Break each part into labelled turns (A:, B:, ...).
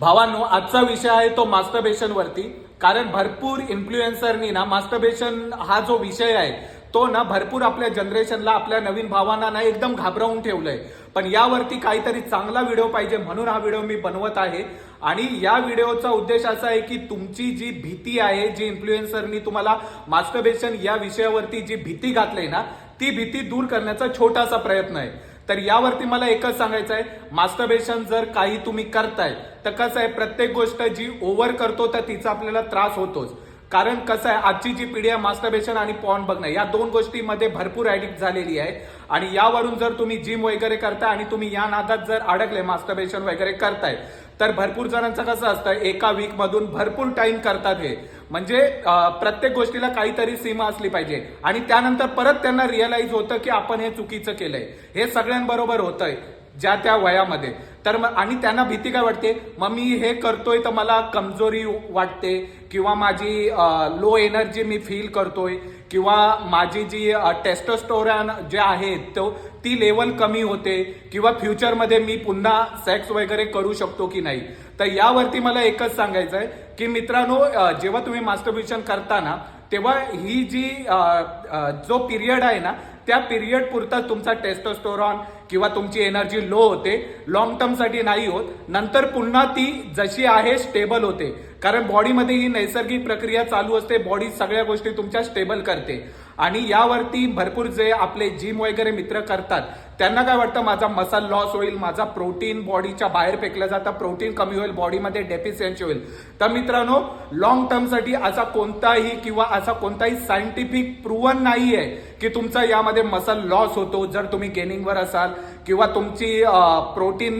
A: भावांनो आजचा विषय आहे तो मास्टरबेशन वरती. कारण भरपूर इन्फ्लुएन्सरनी ना मास्टरबेशन हा जो विषय आहे तो ना भरपूर आपल्या जनरेशनला आपल्या नवीन भावांना ना एकदम घाबरवून ठेवलंय. पण यावरती काहीतरी चांगला व्हिडिओ पाहिजे म्हणून हा व्हिडिओ मी बनवत आहे. आणि या व्हिडिओचा उद्देश असा आहे की तुमची जी भीती आहे जी इन्फ्लुएन्सरनी तुम्हाला मास्टरबेशन या विषयावरती जी भीती घातली ना ती भीती दूर करण्याचा छोटासा प्रयत्न आहे. तर यावरती मला एकच सांगायचं आहे. मास्टरबेशन जर काही तुम्ही करताय तर कसं आहे प्रत्येक गोष्ट जी ओव्हर करतो तर तिचा आपल्याला त्रास होतोच. कारण कसं आहे आजची जी पिढी आहे मास्टरबेशन आणि पॉन बघणं या दोन गोष्टीमध्ये भरपूर ऍडिक्ट झालेली आहे. आणि यावरून जर तुम्ही जिम वगैरे करताय आणि तुम्ही या नादात जर अडकले मास्टरबेशन वगैरे करताय तर भरपूर जणांचं कसं असतं एका वीक मधून भरपूर टाइम करतात हे. म्हणजे प्रत्येक गोष्टीला काहीतरी सीमा असली पाहिजे. आणि त्यानंतर परत त्यांना रिअलाइज होतं की आपण हे चुकीचं केलंय. हे सगळ्यांबरोबर होतंय ज्या त्या वयामध्ये. तर मग आणि त्यांना भीती काय वाटते? मग मी हे करतोय तर मला कमजोरी वाटते किंवा माझी लो एनर्जी मी फील करतोय किंवा माझी जी टेस्टोस्टोरॅन जे आहे तो ती लेवल कमी होते किंवा फ्युचरमध्ये मी पुन्हा सेक्स वगैरे करू शकतो की नाही? तर यावरती मला एकच सांगायचं आहे की मित्रांनो जेव्हा तुम्ही मास्टरब्युशन करताना तेव्हा ही जी जो पिरियड आहे ना त्या पिरियड पुरता तुमचा टेस्टोस्टोरॉन किंवा तुमची एनर्जी लो होते लॉंग टर्मसाठी नाही होत. नंतर पुन्हा ती जशी आहे स्टेबल होते. कारण बॉडीमध्ये ही नैसर्गिक प्रक्रिया चालू असते बॉडी सगळ्या गोष्टी तुमच्या स्टेबल करते. आणि यावरती भरपूर जे आपले जिम वगैरे मित्र करतात त्यांना काय वाटतं? माझा मसल लॉस होईल माझा प्रोटीन बॉडीच्या बाहेर फेकलं जातं प्रोटीन कमी होईल बॉडीमध्ये डेफिशियन्सी होईल. तर मित्रांनो लॉंग टर्मसाठी असा कोणताही किंवा असा कोणताही सायंटिफिक प्रूवन नाही आहे की तुमचा यामध्ये मसल लॉस होतो. जर तुम्ही गेनिंगवर असाल किंवा तुमची प्रोटीन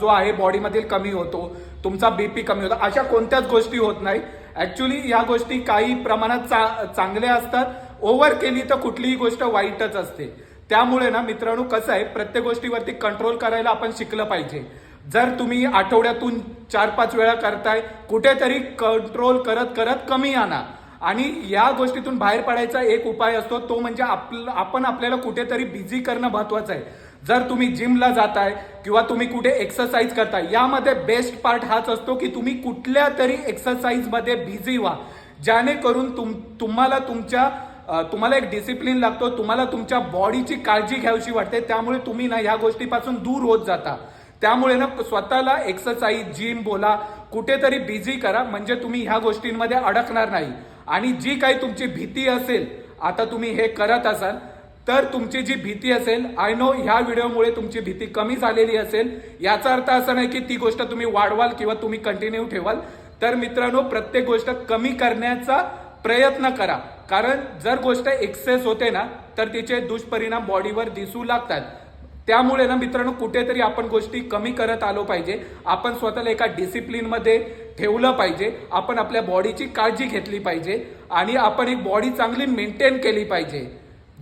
A: जो आहे बॉडीमधील कमी होतो तुमचा बीपी कमी होतो अशा कोणत्याच गोष्टी होत नाही. ऍक्च्युली या गोष्टी काही प्रमाणात चा- चांगल्या असतात. ओव्हर केली तर कुठलीही गोष्ट वाईटच असते. त्यामुळे ना मित्रांनो कसं आहे प्रत्येक गोष्टीवरती कंट्रोल करायला आपण शिकलं पाहिजे. जर तुम्ही आठवड्यातून चार पाच वेळा करताय कुठेतरी कंट्रोल करत करत कमी आणा. आणि या गोष्टीतून बाहेर पडायचा एक उपाय असतो तो म्हणजे आपलं आपण आपल्याला कुठेतरी बिझी करणं महत्वाचं आहे. जर तुम्ही जिमला जाताय किंवा तुम्ही कुठे एक्सरसाइज करताय यामध्ये बेस्ट पार्ट हाच असतो की तुम्ही कुठल्या तरी एक्सरसाइजमध्ये बिझी व्हा. जेणेकरून तुम तुम्हाला तुमच्या तुम्हाला एक डिसिप्लिन लागतो तुम्हाला तुमच्या बॉडीची काळजी घ्यावीशी वाटते त्यामुळे तुम्ही ना ह्या गोष्टीपासून दूर होत जाता. त्यामुळे ना स्वतःला एक्सरसाइज जिम बोला कुठेतरी बिझी करा म्हणजे तुम्ही ह्या गोष्टींमध्ये अडकणार नाही. आणि जी काही तुमची भीती असेल आता तुम्ही हे करत असाल तर तुमची जी भीती असेल आय नो ह्या व्हिडिओमुळे तुमची भीती कमी झालेली असेल. याचा अर्थ असा नाही की ती गोष्ट तुम्ही वाढवाल किंवा तुम्ही कंटिन्यू ठेवाल. तर मित्रांनो प्रत्येक गोष्ट कमी करण्याचा प्रयत्न करा. कारण जर गोष्ट एक्सेस होते ना तर तिचे दुष्परिणाम बॉडीवर दिसू लागतात. त्यामुळे ना मित्रांनो कुठेतरी आपण गोष्टी कमी करत आलो पाहिजे. आपण स्वतःला एका डिसिप्लिनमध्ये ठेवलं पाहिजे. आपण आपल्या बॉडीची काळजी घेतली पाहिजे. आणि आपण एक बॉडी चांगली मेंटेन केली पाहिजे.